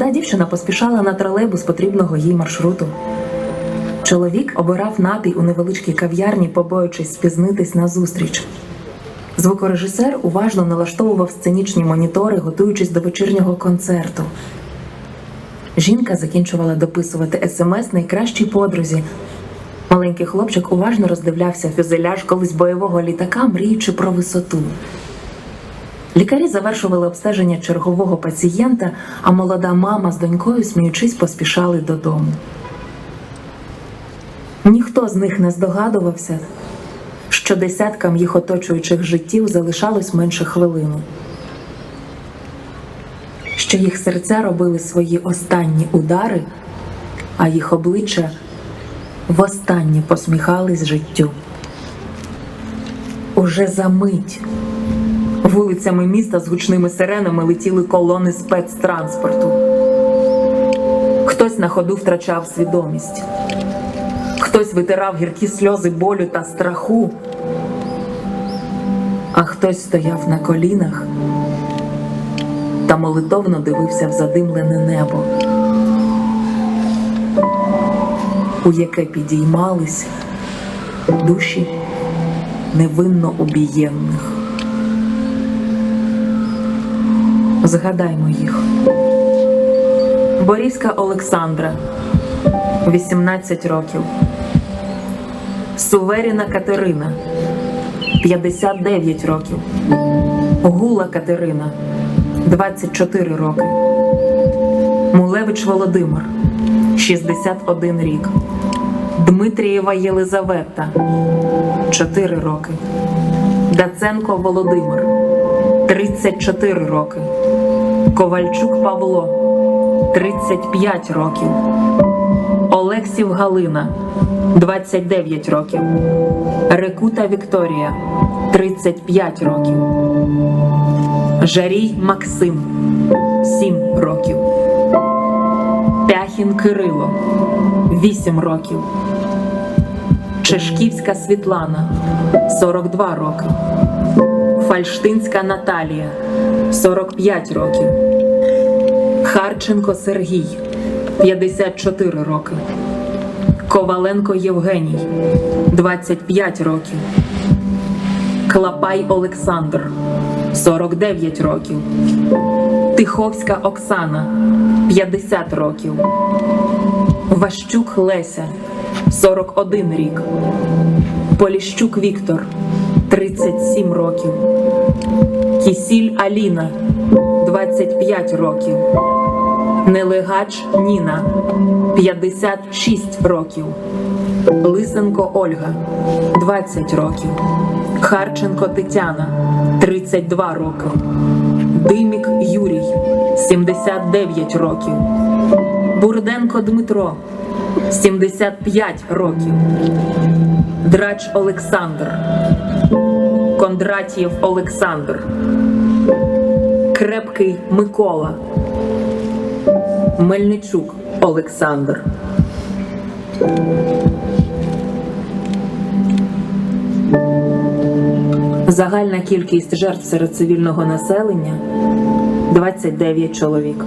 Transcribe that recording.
Молода дівчина поспішала на тролейбус потрібного їй маршруту. Чоловік обирав напій у невеличкій кав'ярні, побоюючись спізнитись на зустріч. Звукорежисер уважно налаштовував сценічні монітори, готуючись до вечірнього концерту. Жінка закінчувала дописувати смс найкращій подрузі. Маленький хлопчик уважно роздивлявся фюзеляж колись бойового літака, мріючи про висоту. Лікарі завершували обстеження чергового пацієнта, а молода мама з донькою, сміючись, поспішали додому. Ніхто з них не здогадувався, що десяткам їх оточуючих життів залишалось менше хвилини, що їх серця робили свої останні удари, а їх обличчя востаннє посміхались життю. Уже за мить вулицями міста з гучними сиренами летіли колони спецтранспорту. Хтось на ходу втрачав свідомість, хтось витирав гіркі сльози болю та страху, а хтось стояв на колінах та молитовно дивився в задимлене небо, у яке підіймались душі невинно убієнних. Згадаймо їх. Борівська Олександра, 18 років. Суверіна Катерина, 59 років. Гула Катерина, 24 роки. Мулевич Володимир, 61 рік. Дмитрієва Єлизавета, 4 роки. Даценко Володимир, 34 роки. Ковальчук Павло 35 років. Олексів Галина 29 років. Рекута Вікторія 35 років. Жарій Максим 7 років. Пяхін Кирило 8 років. Чешківська Світлана 42 роки. Фальштинська Наталія 45 років. Харченко Сергій 54 роки. Коваленко Євгеній 25 років. Клапай Олександр 49 років. Тиховська Оксана 50 років. Ващук Леся 41 рік. Поліщук Віктор 37 років. Кісіль Аліна 25 років. Нелегач Ніна 56 років. Лисенко Ольга 20 років. Харченко Тетяна 32 роки. Димік Юрій 79 років. Бурденко Дмитро 75 років. Драч Олександр. Кондратієв Олександр. Крепкий Микола. Мельничук Олександр. Загальна кількість жертв серед цивільного населення 29 чоловік.